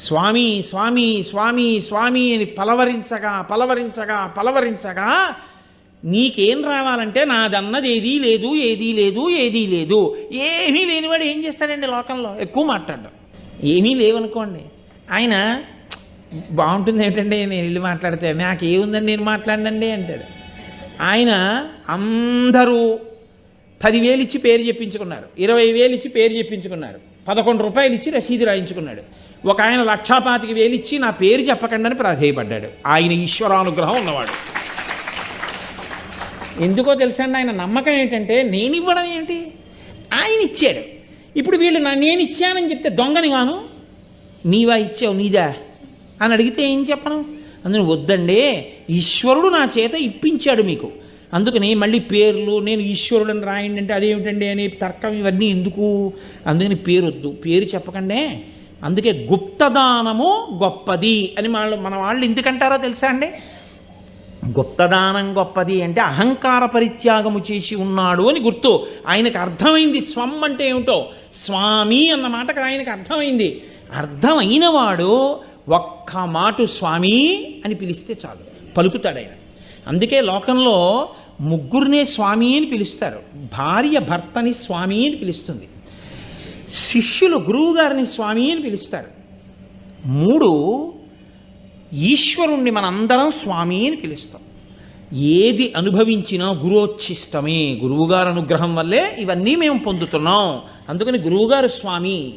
స్వామి స్వామి స్వామి స్వామి అని పలవరించగా పలవరించగా పలవరించగా నీకేం రావాలంటే నాదన్నది ఏదీ లేదు ఏదీ లేదు ఏదీ లేదు. ఏమీ లేనివాడు ఏం చేస్తాడండి లోకంలో? ఎక్కువ మాట్లాడడం. ఏమీ లేవనుకోండి. ఆయన బాగుంటుంది ఏంటండి నేను వెళ్ళి మాట్లాడితే? నాకేముందండి నేను మాట్లాడండి అంటాడు. ఆయన అందరూ పదివేలు ఇచ్చి పేరు చెప్పించుకున్నారు. ఇరవై వేలు ఇచ్చి పేరు చెప్పించుకున్నారు. పదకొండు రూపాయలు ఇచ్చి రసీదు రాయించుకున్నాడు. ఒక ఆయన లక్షాపాతికి వేలు ఇచ్చి నా పేరు చెప్పకండి అని ప్రాధేయపడ్డాడు. ఆయన ఈశ్వరానుగ్రహం ఉన్నవాడు. ఎందుకో తెలుసండి ఆయన నమ్మకం ఏంటంటే నేను ఇవ్వడం ఏమిటి ఆయన ఇచ్చాడు. ఇప్పుడు వీళ్ళు నా నేను ఇచ్చానని చెప్తే దొంగని గాను నీవా ఇచ్చావు నీదా? అని అడిగితే ఏం చెప్పను? అందుకని వద్దండి ఈశ్వరుడు నా చేత ఇప్పించాడు మీకు. అందుకని మళ్ళీ పేర్లు నేను ఈశ్వరుడని రాయండి అంటే అదేమిటండి అని తర్కం ఇవన్నీ ఎందుకు? అందుకని పేరొద్దు. పేరు చెప్పకండే. అందుకే గుప్తదానము గొప్పది అని వాళ్ళు మన వాళ్ళు ఎందుకంటారో తెలుసా అండి? గుప్తదానం గొప్పది అంటే అహంకార పరిత్యాగము చేసి ఉన్నాడు అని గుర్తు. ఆయనకు అర్థమైంది స్వం అంటే ఏమిటో? స్వామి అన్న మాటకు ఆయనకు అర్థమైంది. అర్థమైనవాడు ఒక్క మాటు స్వామి అని పిలిస్తే చాలు. పలుకుతాడు ఆయన. అందుకే లోకంలో ముగ్గురినే స్వామి అని పిలుస్తారు. భార్య భర్తని స్వామి అని పిలుస్తుంది. శిష్యులు గురువుగారిని స్వామి అని పిలుస్తారు. మూడు ఈశ్వరుణ్ణి మనందరం స్వామి అని పిలుస్తాం. ఏది అనుభవించినా గురోచ్ఛిష్టమే. గురువుగారు అనుగ్రహం వల్లే ఇవన్నీ మేము పొందుతున్నాం. అందుకని గురువుగారు స్వామి.